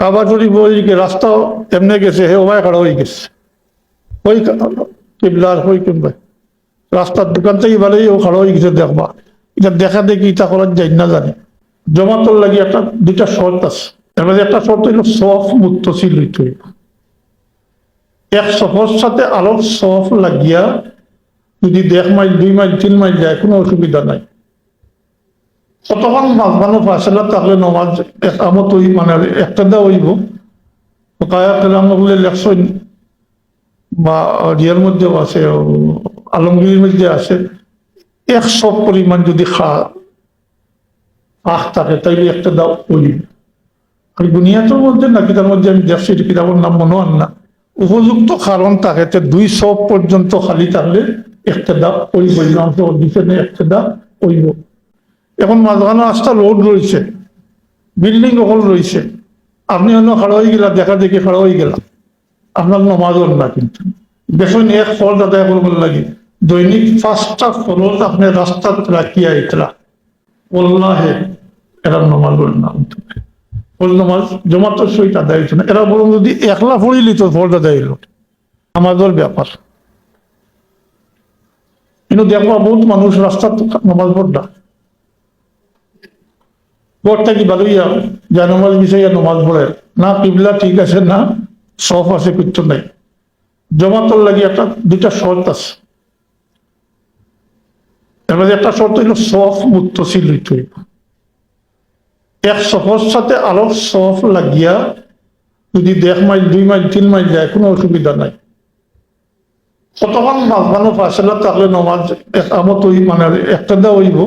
কাবা শরীফ ওই যে রাস্তা এমনি গেছে, হে ওমায় খাড়া হয়ে গেছে। ওই কিবলার ওই কিনবে। রাস্তার দোকান থেকে ভালোই ও খাড়া হয়ে গেছে, দেখবা। এটা দেখা দেখি এটা করার যাই না জানি। জমাতর লাগি একটা, দুইটা শর্ত আছে। এর একটা শর্ত হইল সফ হইতে হইব। এক সফর সাথে আরও সফ লাগিয়া যদি দেড় মাইল, দুই মাইল, তিন মাইল যায়, কোনো অসুবিধা নাই। কতক্ষণ মাঝখানো ফাঁসলা নমাজ একামত মানে একটা হইব। বলে বা মধ্যেও আছে, ও আলমগীরের মধ্যে আছে একশো পরিমাণ যদি খা আখ থাকে, তাইলে একটা দাও ওই আর বুনিয়াদের মধ্যে না কিতার মধ্যে আমি দেখছি কিতাবের নাম মনে হন না। উপযুক্ত কারণ থাকে তে দুই সব পর্যন্ত খালি থাকলে একটা দাও ওই বললাম তো একটা দাও ওইব এখন মাঝখানে রাস্তা রোড রয়েছে বিল্ডিং হল রয়েছে। আপনি অন্য খাড়া হয়ে গেলা, দেখা দেখি খাড়া হয়ে গেলাম আপনার নমাজ না কিন্তু। দেখুন, এক ফল আদায় করবার লাগে, দৈনিক পাঁচটা ফলত আপনি রাস্তা রাখিয়া ইতরা ওল্লাহে, এরা নমাজ না। ফল নমাজ জমাতো সহিত আদায় হইতো না। এরা বরং যদি একলা পড়িলি তো ফল আদায় হইল আমাদের ব্যাপার। কিন্তু দেখবা বহুত মানুষ রাস্তা নমাজ পড়া বরটা কি ভালোইয়া যা নমাজ বিষয়ে নমাজ পড়ে। না কিবলা ঠিক আছে, না সফ আছে, কিচ্ছু নাই। জমাতর লাগি একটা, দুইটা শর্ত আছে। এর একটা শর্ত হইল সফ মুক্তশীল হইতে হইব। এক সফর সাথে আরও সফ লাগিয়া যদি দেড় মাইল, দুই মাইল, তিন মাইল যায়, কোনো অসুবিধা নাই। কতক্ষণ মাঝখানো ফাঁসলা তাহলে নমাজ একামত মানে একটা দেওয়া হইব।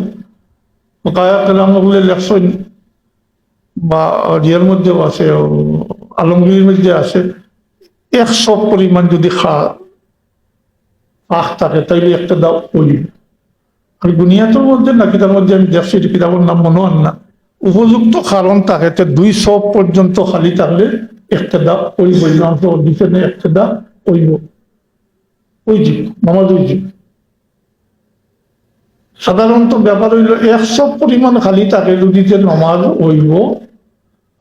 কায়া বা মধ্যেও আছে, ও আলমগীরের মধ্যে আছে। একশো পরিমাণ যদি খা থাকে, তাইলে একটা দাও ওই আর বুনিয়াদের মধ্যে না কিতার মধ্যে আমি দেখছি কিতাবের নাম মনে হন না। উপযুক্ত কারণ থাকে তে দুই সব পর্যন্ত খালি থাকলে একটা দাও ওই দিতে নেই একটা দাও ওইব ওই জীব নামাজ ওই জীব সাধারণত ব্যাপার হইল, একশো পরিমাণ খালি যদি যে নমাজ হইব,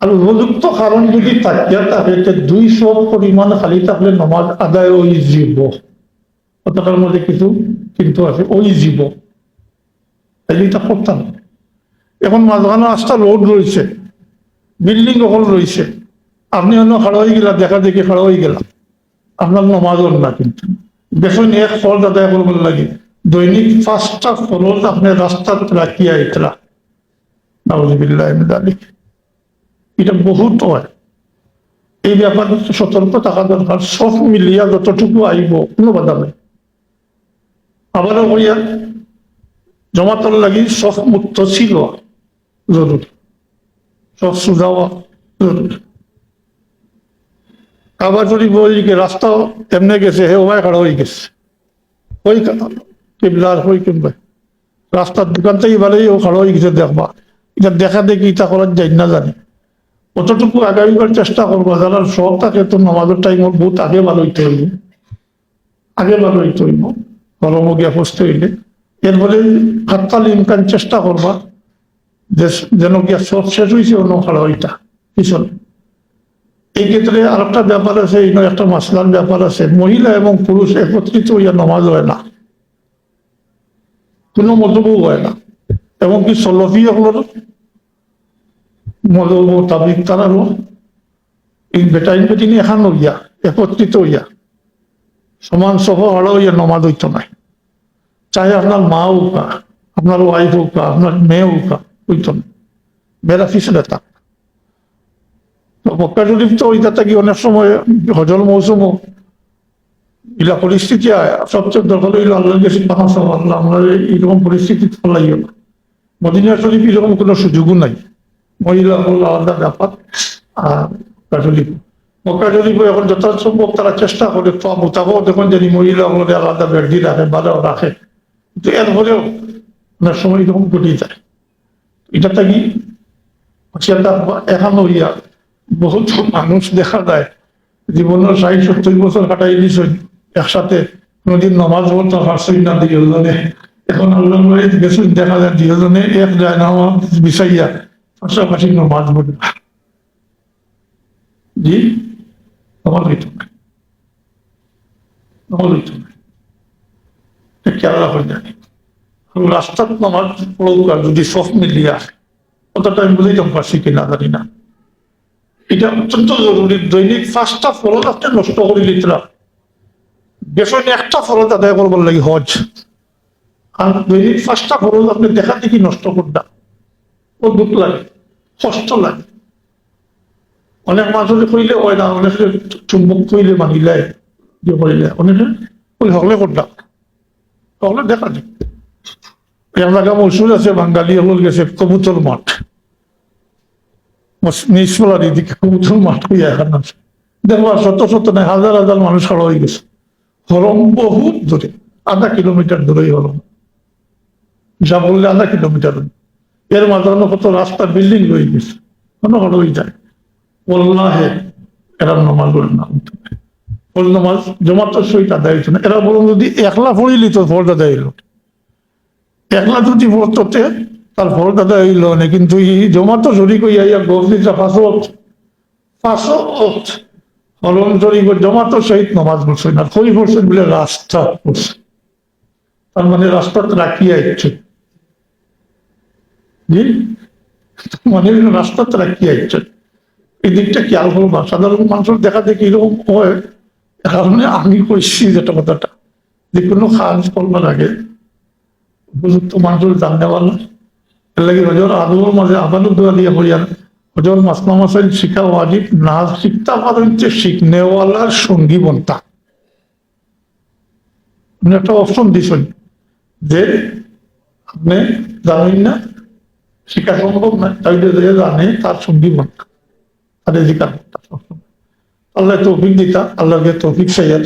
আর উপযুক্ত কারণ যদি থাকিয়া থাকে দুইশো পরিমাণ খালি থাকলে নমাজ আদায় ওই জীব কথাটার মধ্যে কিছু কিন্তু আছে ওই জীব তাইলে এটা করতাম। এখন মাঝখানে রাস্তা রোড রয়েছে, বিল্ডিং হল রয়েছে। আপনি অন্য খাড়া হয়ে গেলা, দেখা দেখি খাড়া হয়ে গেলাম আপনার নমাজ না কিন্তু। দেখুন, এক ফল আদায় করবার লাগে। দৈনিক পাঁচটা ফলত আপনি রাস্তা রাখিয়া ইতরা নাউজুবিল্লাহ আলিক এটা বহুত হয়। এই ব্যাপারে সতর্ক থাকা দরকার। সব মিলিয়া যতটুকু আইব, কোনো বাধা নাই। আবারও হইয়া জমাতর লাগি সব মুক্ত ছিল। জরুরি। সব সুজাওয়া জরুরি। কাবা শরীফ ওই যে রাস্তা এমনি গেছে, হে ওমায় খাড়া হয়ে গেছে। ওই কিবলার ওই কিনবে রাস্তার দোকান থেকে ভালোই ও খাড়া হয়ে গেছে দেখবা। এটা দেখা দেখি এটা করার যাই না জানি। অতটুকু আগামীবার চেষ্টা করব যারা শখ থাকে, তো নামাজের টাইম বহুত আগে ভালো হইতে হইব আগে ভালো হইতে হইব গরম গিয়া বসতে হইলে। এরপরে হাততাল ইনকাম চেষ্টা করবা যে যেন গিয়া সব শেষ হয়েছে অন্য খাড়া হইতা পিছনে এই ক্ষেত্রে আর একটা ব্যাপার আছে একটা মাসলার ব্যাপার আছে। মহিলা এবং পুরুষ একত্রিত হইয়া নমাজ হয় না। কোনো মতবও হয় না। এবং কি সলফি হল মদব মোতাবিক তারারও এই বেটাইন বেটিনি এখান হইয়া, একত্রিত হইয়া, সমান সহ হড়া হইয়া নমাজ হইতো নাই। চাহে আপনার মা হোক আপনার ওয়াইফ হোক আপনার মেয়ে হোক না, হইতো না। মেয়েরা পিছনে থাক। তো ওইটা থাকি অনেক সময় হজল মৌসুমও ইলা পরিস্থিতি সবচেয়ে হইল আল্লাহ আমরা পরিস্থিতি ফলাইও না। শরীফ এরকম কোনো সুযোগও নাই। মহিলা হল আলাদা ব্যাপার। মক্কা এখন যথাসম্ভব তারা চেষ্টা করে মোতাবেক দেখুন জানি মহিলা হলে আলাদা বেডি রাখে ভালো রাখে। কিন্তু এরপরেও অনেক সময় এরকম ঘটে যায়। এটা থাকি সেটা এখন হইয়া বহুত মানুষ দেখা যায়, জীবনের ষাট সত্তর বছর কাটাই দিছেন একসাথে কোনোদিন নমাজ পড়তে পারছই না দুজনে এখন আল্লাহ দেখা যায় দুজনে এক যায় নামাজ বিষাইয়া পাশাপাশি নমাজ পড়বে জি? আমার হইত না আমার হইত না রাস্তাত নামাজ যদি সব মিলিয়ে আসে, কথাটা আমি বুঝাইতাম পারছি কিনা জানি না। এটা অত্যন্ত জরুরি। দৈনিক পাঁচটা ফরজ আপনি নষ্ট করে দিতে না বেসনে একটা ফরজ আদায় করবার লাগে হজ। আর পাঁচটা ফরজ আপনি দেখা দেখি নষ্ট করডা ও দুঃখ লাগে, কষ্ট লাগে। অনেক মানুষের কইলে হয় না, অনেক চুম্বক কইলে মানিলে যে কইলে অনেকে ওই হলে করডা হলে দেখা যায় এলাকা মসুর আছে, বাঙালি হল গেছে কবুতর মাঠ। নিষ্ফলার এদিকে কবুতর মাঠ হইয়া এখন আছে। দেখো আর শত শত নাই হাজার হাজার মানুষ খাড়া হয়ে গেছে। হরম বহুত দূরে, আধা কিলোমিটার দূরেই হরম। যা বললে আধা কিলোমিটার এর মাঝখানে কত রাস্তা বিল্ডিং রয়ে গেছে কোনো হয়ে যায়। বললা হে এরা নমাজ না ফল নমাজ সহিত আদায় না এরা বলুন যদি একলা পড়িলি তো ফল আদায় একলা যদি পড়তে তার ফল আদায় হইল না কিন্তু জমাতো শরীর কইয়া ইয়া পাঁচশো পাঁচশো শরীর জমাতো সহিত নমাজ পড়ছে না খরি পড়ছেন বলে রাস্তা পড়ছে তার মানে রাস্তাতে রাখিয়া ইচ্ছে মানে রাস্তাতে রাখিয়া ইচ্ছে এই দিকটা কি খেয়াল করবা সাধারণ মানুষের দেখা দেখি এরকম হয়। কারণে আমি কইছি যেটা কথাটা। যে কোনো কাজ করবার আগে উপযুক্ত মানুষের দাম নেওয়া না এর লাগে হজর আদুর মাঝে আবারও দোয়া দিয়ে হইয়ার হজর মাসমা মাসাইল শিখা ওয়াজিব পারেন যে শিখনেওয়ালার সঙ্গী বনতা আপনি একটা অপশন দিছেন যে আপনি জানেন না শিক্ষা সম্ভব না যে জানে তার সঙ্গী বনতা এদিকার আল্লাহ তৌফিক দিতা, আল্লাহকে তৌফিক সাইয়ার